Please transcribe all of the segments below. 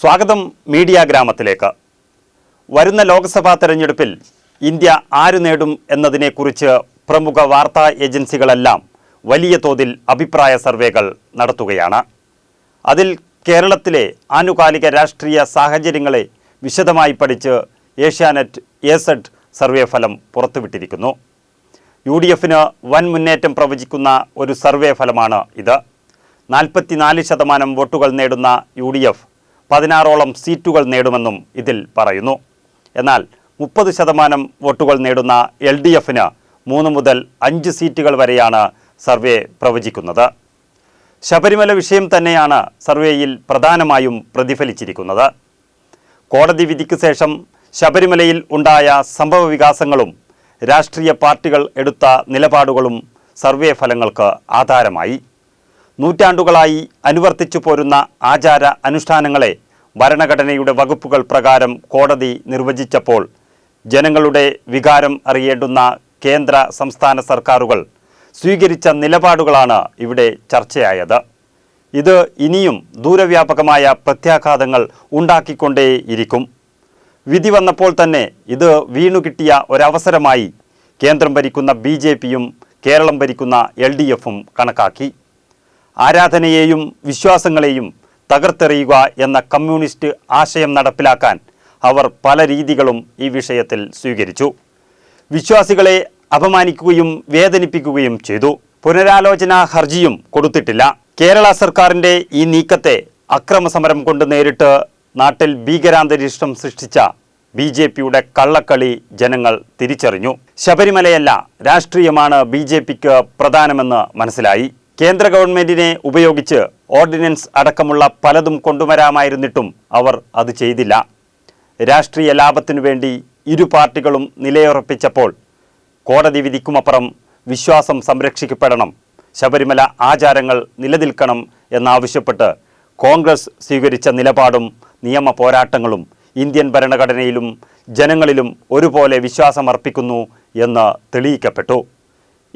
സ്വാഗതം മീഡിയ ഗ്രാമത്തിലേക്ക്. വരുന്ന ലോക്സഭാ തെരഞ്ഞെടുപ്പിൽ ഇന്ത്യ ആര് നേടും എന്നതിനെക്കുറിച്ച് പ്രമുഖ വാർത്താ ഏജൻസികളെല്ലാം വലിയ തോതിൽ അഭിപ്രായ സർവേകൾ നടത്തുകയാണ്. അതിൽ കേരളത്തിലെ ആനുകാലിക രാഷ്ട്രീയ സാഹചര്യങ്ങളെ വിശദമായി പഠിച്ച് ഏഷ്യാനെറ്റ് എസെഡ് സർവേ ഫലം പുറത്തുവിട്ടിരിക്കുന്നു. യു ഡി എഫിന് വൻ മുന്നേറ്റം പ്രവചിക്കുന്ന ഒരു സർവേ ഫലമാണ് ഇത്. നാൽപ്പത്തിനാല് ശതമാനം വോട്ടുകൾ നേടുന്ന യു ഡി എഫ് പതിനാറോളം സീറ്റുകൾ നേടുമെന്നും ഇതിൽ പറയുന്നു. എന്നാൽ മുപ്പത് ശതമാനം വോട്ടുകൾ നേടുന്ന എൽ ഡി എഫിന് മൂന്ന് മുതൽ അഞ്ച് സീറ്റുകൾ വരെയാണ് സർവേ പ്രവചിക്കുന്നത്. ശബരിമല വിഷയം തന്നെയാണ് സർവേയിൽ പ്രധാനമായും പ്രതിഫലിച്ചിരിക്കുന്നത്. കോടതി വിധിക്ക് ശേഷം ശബരിമലയിൽ ഉണ്ടായ സംഭവ വികാസങ്ങളും രാഷ്ട്രീയ പാർട്ടികൾ എടുത്ത നിലപാടുകളും സർവേ ഫലങ്ങൾക്ക് ആധാരമായി. നൂറ്റാണ്ടുകളായി അനുവർത്തിച്ചു പോരുന്ന ആചാര അനുഷ്ഠാനങ്ങളെ ഭരണഘടനയുടെ വകുപ്പുകൾ പ്രകാരം കോടതി നിർവചിച്ചപ്പോൾ ജനങ്ങളുടെ വികാരം അറിയേണ്ടുന്ന കേന്ദ്ര സംസ്ഥാന സർക്കാരുകൾ സ്വീകരിച്ച നിലപാടുകളാണ് ഇവിടെ ചർച്ചയായത്. ഇത് ഇനിയും ദൂരവ്യാപകമായ പ്രത്യാഘാതങ്ങൾ ഉണ്ടാക്കിക്കൊണ്ടേയിരിക്കും. വിധി വന്നപ്പോൾ തന്നെ ഇത് വീണുകിട്ടിയ ഒരവസരമായി കേന്ദ്രം ഭരിക്കുന്ന ബി കേരളം ഭരിക്കുന്ന എൽ കണക്കാക്കി. ആരാധനയെയും വിശ്വാസങ്ങളെയും തകർത്തെറിയുക എന്ന കമ്മ്യൂണിസ്റ്റ് ആശയം നടപ്പിലാക്കാൻ അവർ പല രീതികളും ഈ വിഷയത്തിൽ സ്വീകരിച്ചു. വിശ്വാസികളെ അപമാനിക്കുകയും വേദനിപ്പിക്കുകയും ചെയ്തു. പുനരാലോചനാ ഹർജിയും കൊടുത്തിട്ടില്ല. കേരള സർക്കാരിന്റെ ഈ നീക്കത്തെ അക്രമസമരം കൊണ്ട് നേരിട്ട് നാട്ടിൽ ഭീകരാന്തരീക്ഷം സൃഷ്ടിച്ച ബി ജെ പിയുടെ കള്ളക്കളി ജനങ്ങൾ തിരിച്ചറിഞ്ഞു. ശബരിമലയല്ല രാഷ്ട്രീയമാണ് ബി ജെ പിക്ക് പ്രധാനമെന്ന് മനസ്സിലായി. കേന്ദ്ര ഗവൺമെന്റിനെ ഉപയോഗിച്ച് ഓർഡിനൻസ് അടക്കമുള്ള പലതും കൊണ്ടുവരാമായിരുന്നിട്ടും അവർ അത് ചെയ്തില്ല. രാഷ്ട്രീയ ലാഭത്തിനു വേണ്ടി ഇരു പാർട്ടികളും നിലയുറപ്പിച്ചപ്പോൾ കോടതി വിധിക്കുമപ്പുറം വിശ്വാസം സംരക്ഷിക്കപ്പെടണം ശബരിമല ആചാരങ്ങൾ നിലനിൽക്കണം എന്നാവശ്യപ്പെട്ട് കോൺഗ്രസ് സ്വീകരിച്ച നിലപാടും നിയമ പോരാട്ടങ്ങളും ഇന്ത്യൻ ഭരണഘടനയിലും ജനങ്ങളിലും ഒരുപോലെ വിശ്വാസമർപ്പിക്കുന്നു എന്ന് തെളിയിക്കപ്പെട്ടു.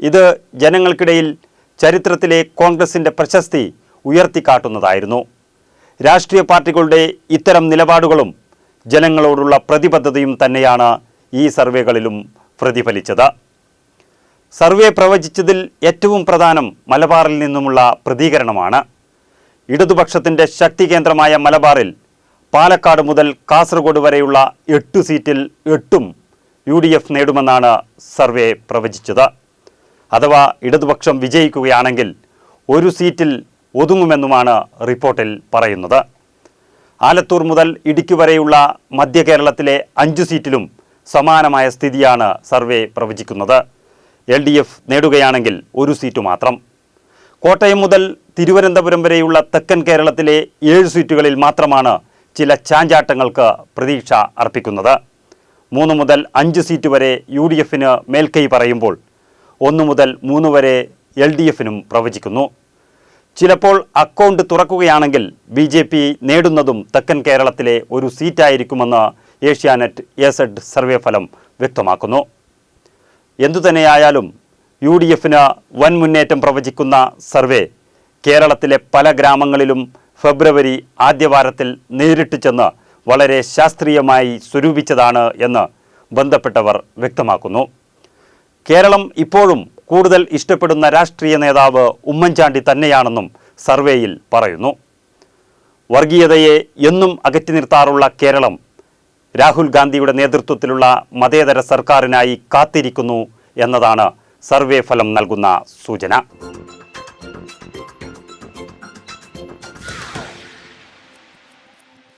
ഇത് ജനങ്ങൾക്കിടയിൽ ചരിത്രത്തിലെ കോൺഗ്രസിന്റെ പ്രശസ്തി ഉയർത്തിക്കാട്ടുന്നതായിരുന്നു. രാഷ്ട്രീയ പാർട്ടികളുടെ ഇത്തരം നിലപാടുകളും ജനങ്ങളോടുള്ള പ്രതിബദ്ധതയും തന്നെയാണ് ഈ സർവേകളിലും പ്രതിഫലിച്ചത്. സർവേ പ്രവചിച്ചതിൽ ഏറ്റവും പ്രധാനം മലബാറിൽ നിന്നുമുള്ള പ്രതികരണമാണ്. ഇടതുപക്ഷത്തിന്റെ ശക്തി കേന്ദ്രമായ മലബാറിൽ പാലക്കാട് മുതൽ കാസർഗോഡ് വരെയുള്ള എട്ട് സീറ്റിൽ എട്ടും യു ഡി എഫ് നേടുമെന്നാണ് സർവേ പ്രവചിച്ചത്. അഥവാ ഇടതുപക്ഷം വിജയിക്കുകയാണെങ്കിൽ ഒരു സീറ്റിൽ ഒതുങ്ങുമെന്നുമാണ് റിപ്പോർട്ടിൽ പറയുന്നത്. ആലത്തൂർ മുതൽ ഇടുക്കി വരെയുള്ള മധ്യ കേരളത്തിലെ അഞ്ചു സീറ്റിലും സമാനമായ സ്ഥിതിയാണ് സർവേ പ്രവചിക്കുന്നത്. എൽ ഡി എഫ് നേടുകയാണെങ്കിൽ ഒരു സീറ്റ് മാത്രം. കോട്ടയം മുതൽ തിരുവനന്തപുരം വരെയുള്ള തെക്കൻ കേരളത്തിലെ ഏഴ് സീറ്റുകളിൽ മാത്രമാണ് ചില ചാഞ്ചാട്ടങ്ങൾക്ക് പ്രതീക്ഷ അർപ്പിക്കുന്നത്. മൂന്ന് മുതൽ അഞ്ച് സീറ്റ് വരെ യു ഡി എഫിന് മേൽക്കൈ പറയുമ്പോൾ ഒന്ന് മുതൽ മൂന്ന് വരെ എൽ ഡി എഫിനും പ്രവചിക്കുന്നു. ചിലപ്പോൾ അക്കൗണ്ട് തുറക്കുകയാണെങ്കിൽ ബി ജെ പി നേടുന്നതും തെക്കൻ കേരളത്തിലെ ഒരു സീറ്റായിരിക്കുമെന്ന് ഏഷ്യാനെറ്റ് എസഡ് സർവേ ഫലം വ്യക്തമാക്കുന്നു. എന്തുതന്നെയായാലും യു ഡി എഫിന് വൻ മുന്നേറ്റം പ്രവചിക്കുന്ന സർവേ കേരളത്തിലെ പല ഗ്രാമങ്ങളിലും ഫെബ്രുവരി ആദ്യവാരത്തിൽ നേരിട്ട് ചെന്ന് വളരെ ശാസ്ത്രീയമായി സ്വരൂപിച്ചതാണ് എന്ന് ബന്ധപ്പെട്ടവർ വ്യക്തമാക്കുന്നു. കേരളം ഇപ്പോഴും കൂടുതൽ ഇഷ്ടപ്പെടുന്ന രാഷ്ട്രീയ നേതാവ് ഉമ്മൻചാണ്ടി തന്നെയാണെന്നും സർവേയിൽ പറയുന്നു. വർഗീയതയെ എന്നും അകറ്റി നിർത്താറുള്ള കേരളം രാഹുൽ ഗാന്ധിയുടെ നേതൃത്വത്തിലുള്ള മതേതര സർക്കാരിനായി കാത്തിരിക്കുന്നു എന്നതാണ് സർവേ ഫലം നൽകുന്ന സൂചന.